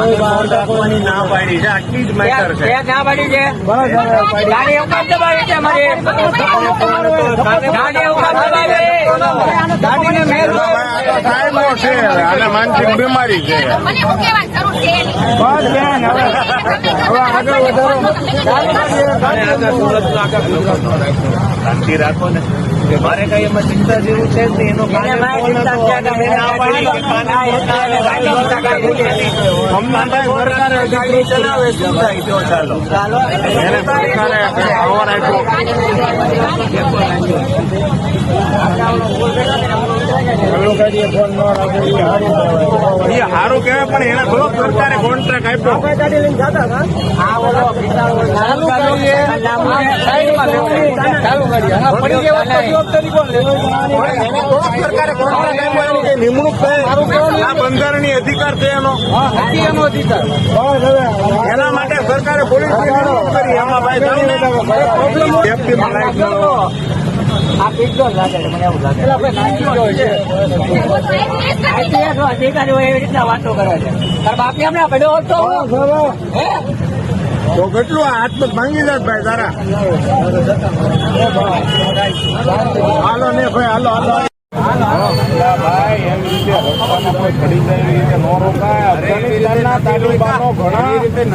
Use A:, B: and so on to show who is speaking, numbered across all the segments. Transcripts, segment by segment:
A: નો કરાય બાપડા પડ્યો હતો હમણાં
B: રાખવાની ના પાડી છે. આટલી જ મેટર છે.
A: ના પાડી છે. ગાડી એવું કામ દબાવી છે અમારી? ગાડી એવું કામ દબાવી ગાડીને મેલ
B: છે. અને માનસિક બીમારી છે?
A: બસ બેન હવે હવે આગળ વધારો
B: શાંતિ રાખો ને. કે મારે કઈ એમાં ચિંતા જેવું છે જ નહીં. એનો ગાડી ચલાવે. શું થાય? જો ચાલો. એને સરકારે આવો રાખ્યો. એ સારું કહેવાય પણ એને થોડો સરકારે કોન્ટ્રાક્ટ આપ્યો. નિમણૂક આ બંધારણીય અધિકાર છે એનો.
A: એનો અધિકાર.
B: એના માટે સરકારે પોલીસ કરી. એમાં ભાઈ સેફટીમાં લાઈટ ન હોય.
A: આ પીધો લાગે છે મને એવું લાગે. આપણે નાખી છે. અધિકારીઓ એવી રીતના વાતો કરે છે. તાર બાપી અમને પડ્યો હોત. તો હે?
B: તો કેટલું હાથમાં ભાંગી જાય ભાઈ તારા? હાલો ને ભાઈ હાલો હાલો ભાઈ એમ રીતે રસ્તામાં કોઈ ચડી જાય એવી રીતે ન રોકાય. અફઘાનિસ્તાનના તાલિબાનો ઘણા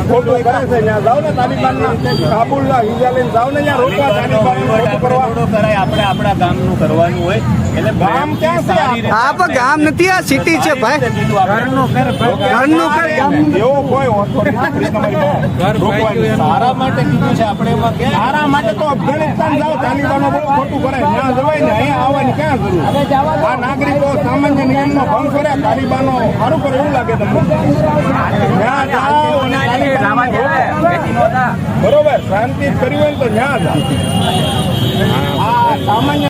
B: ખોટું કરે છે. ત્યાં જાઓ ને તાલિબાનના. કાબુલના હિજા લઈને જાઓ ને ત્યાં રોકવા તાલિબાનનું ખોટું
C: કરાય. આપણે આપણા ગામનું કરવાનું હોય. એટલે
B: ગામ ક્યાં છે આ?
D: આ પણ ગામ નથી આ સિટી છે ભાઈ.
C: ઘરનું ઘર
D: ઘરનું ઘર ગામ
B: એવો કોઈ હોતો તમારી
C: સારા માટે કીધું છે આપણે એમાં કે
B: માટે તો અફઘાનિસ્તાન જાઓ તાલિબાનો બહુ ખોટું કરે. ત્યાં જવાય ને. ક્યાં જરૂર આ નાગરિકો સામાન્ય નિયમનો ભંગ કર્યા તાલિબાનો સારું કરે એવું લાગે તમને? ત્યાં જાઓ અને તાલિબાનોને બરોબર શાંતિ કરવી કરી હોય તો આ સામાન્ય